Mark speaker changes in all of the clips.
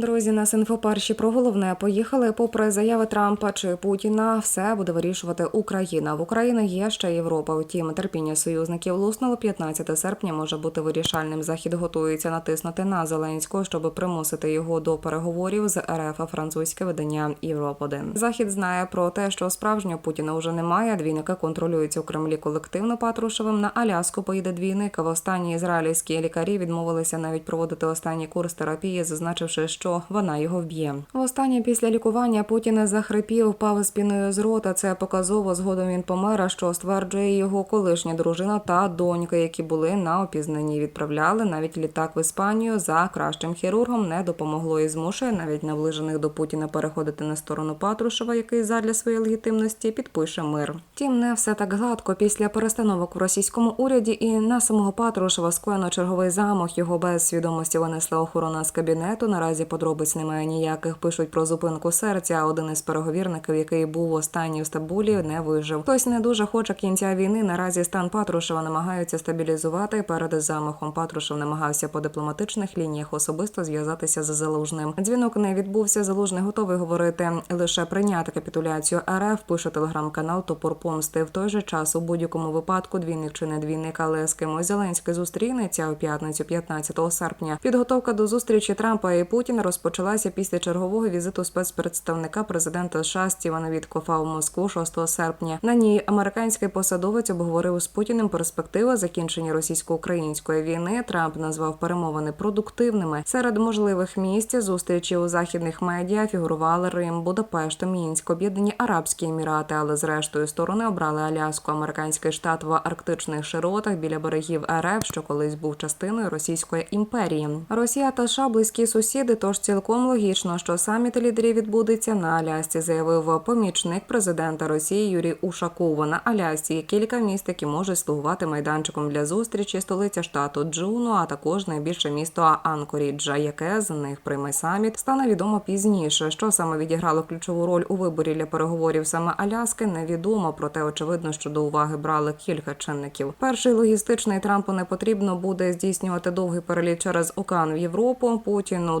Speaker 1: Друзі, нас інфоперші про головне поїхали. Попри заяви Трампа чи Путіна, все буде вирішувати Україна. В Україні є ще Європа. Втім, терпіння союзників луснуло 15 серпня. Може бути вирішальним. Захід готується натиснути на Зеленського, щоб примусити його до переговорів з РФ. Французьке видання Європ 1 Захід знає про те, що справжнього Путіна вже немає. Двійники контролюються у Кремлі колективно. Патрушевим на Аляску поїде двійник. В останні ізраїльські лікарі відмовилися навіть проводити останній курс терапії, зазначивши, що вона його вб'є. Востаннє після лікування Путін захрипів, впав спіною з рота. Це показово згодом він помер, що стверджує його колишня дружина та донька, які були на опізнанні. Відправляли навіть літак в Іспанію за кращим хірургом не допомогло і змушує навіть наближених до Путіна переходити на сторону Патрушева, який задля своєї легітимності підпише мир. Втім, не все так гладко. Після перестановок в російському уряді і на самого Патрушева скоєно черговий замах. Його без свідомості винесла охорона з кабінету. Наразі подробиць немає ніяких. Пишуть про зупинку серця. Один із переговірників, який був останній в Стамбулі, не вижив. Хтось не дуже хоче кінця війни. Наразі стан Патрушева намагаються стабілізувати. Перед замахом Патрушев намагався по дипломатичних лініях особисто зв'язатися з залужним. Дзвінок не відбувся. Залужний готовий говорити лише прийняти капітуляцію РФ. Пише телеграм-канал Топор Помсти. В той же час у будь-якому випадку двійник чи не двійник, але з кимось Зеленський зустрінеться у п'ятницю, 15 серпня. Підготовка до зустрічі Трампа і Путіна розпочалася після чергового візиту спецпредставника президента США Стівена Віткофа у Москву 6 серпня. На ній американський посадовець обговорив з Путіним перспективи закінчення російсько-української війни. Трамп назвав перемовини продуктивними. Серед можливих місць зустрічі у західних медіа фігурували Рим, Будапешт, Мінськ, Об'єднані Арабські Емірати, але зрештою сторони обрали Аляску, американський штат в арктичних широтах біля берегів РФ, що колись був частиною Російської імперії. Росія та США близькі сусіди, тож цілком логічно, що саміт лідерів відбудеться на Алясці, заявив помічник президента Росії Юрій Ушаков. На Алясці є кілька міст, які можуть слугувати майданчиком для зустрічі. Столиця штату Джуно, а також найбільше місто Анкоріджа, яке з них прийме саміт, стане відомо пізніше. Що саме відіграло ключову роль у виборі для переговорів саме Аляски, невідомо. Проте очевидно, що до уваги брали кілька чинників. Перший логістичний Трампу не потрібно буде здійснювати довгий переліт через океан в Європу. Путіну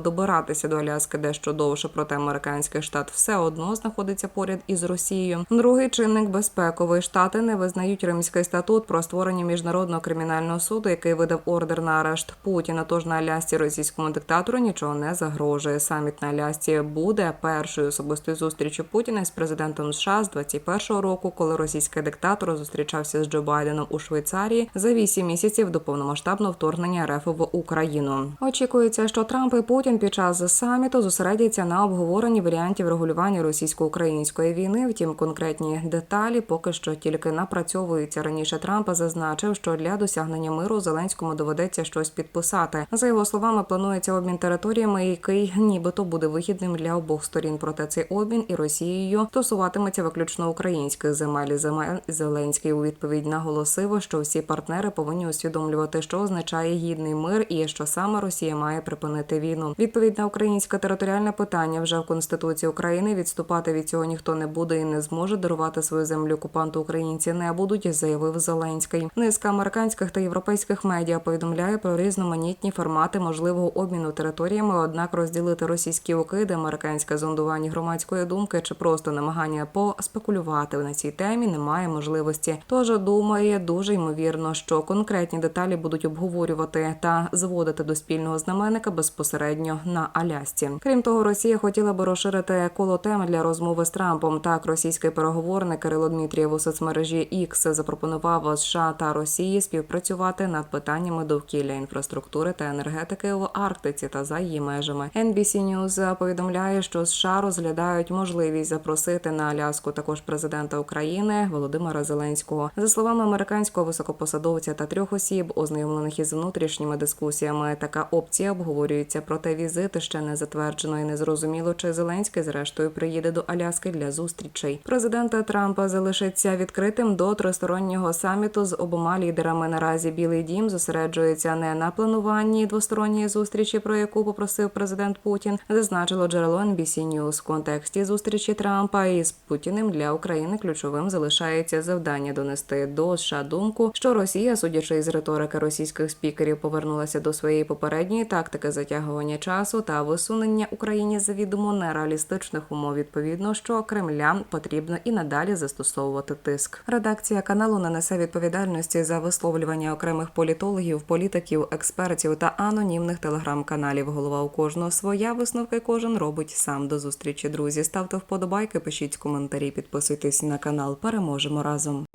Speaker 1: добиратися до Аляски дещо довше, проте американський штат все одно знаходиться поряд із Росією. Другий чинник безпековий штати не визнають Римський статут про створення міжнародного кримінального суду, який видав ордер на арешт Путіна. Тож на Алясці російському диктатору нічого не загрожує. Саміт на Алясці буде першою особистою зустрічю Путіна з президентом США з 21-го року, коли російський диктатор зустрічався з Джо Байденом у Швейцарії за вісім місяців до повномасштабного вторгнення РФ в Україну. Очікується, що Трамп і Путін під час саміту зосередяться на обговоренні варіантів регулювання російсько-української війни. Втім, конкретні деталі поки що тільки напрацьовуються. Раніше Трамп зазначив, що для досягнення миру Зеленському доведеться щось підписати. За його словами, планується обмін територіями, який нібито буде вигідним для обох сторін. Проте цей обмін і Росією стосуватиметься виключно українських. Земель Зеленський у відповідь наголосив, що всі партнери повинні усвідомлювати, що означає гідний мир і що саме Росія має припинити війну. Відповідь на українське територіальне питання вже в Конституції України. Відступати від цього ніхто не буде і не зможе дарувати свою землю окупанту українці не будуть, заявив Зеленський. Низка американських та європейських медіа повідомляє про різноманітні формати можливого обміну територіями. Однак розділити російські укиди, американське зондування громадської думки чи просто намагання поспекулювати на цій темі немає можливості. Тож думає дуже ймовірно, що конкретні деталі будуть обговорювати та зводити до спільного знаменника безпосередньо на Алясці. Крім того, Росія хотіла би розширити коло тем для розмови з Трампом. Так, російський переговорник Кирило Дмитрієв у соцмережі X запропонував США та Росії співпрацювати над питаннями довкілля інфраструктури та енергетики в Арктиці та за її межами. NBC News повідомляє, що США розглядають можливість запросити на Аляску також президента України Володимира Зеленського. За словами американського високопосадовця та трьох осіб, ознайомлених із внутрішніми дискусіями, така опція обговорюється. Проте візит ще не затверджено і не зрозуміло, чи Зеленський зрештою приїде до Аляски для зустрічей. Президента Трампа залишиться відкритим до тристороннього саміту з обома лідерами. Наразі Білий Дім зосереджується не на плануванні двосторонньої зустрічі, про яку попросив президент Путін, зазначило джерело NBC News. В контексті зустрічі Трампа із Путіним для України ключовим залишається завдання донести до США думку, що Росія, судячи із риторики російських спікерів, повернулася до своєї попередньої тактики затягування часу та висунення Україні завідомо нереалістичних умов. Відповідно, що Кремля потрібно і надалі застосовувати тиск. Редакція каналу не несе відповідальності за висловлювання окремих політологів, політиків, експертів та анонімних телеграм-каналів. Голова у кожного своя висновки кожен робить сам. До зустрічі, друзі. Ставте вподобайки, пишіть коментарі, підписуйтесь на канал. Переможемо разом.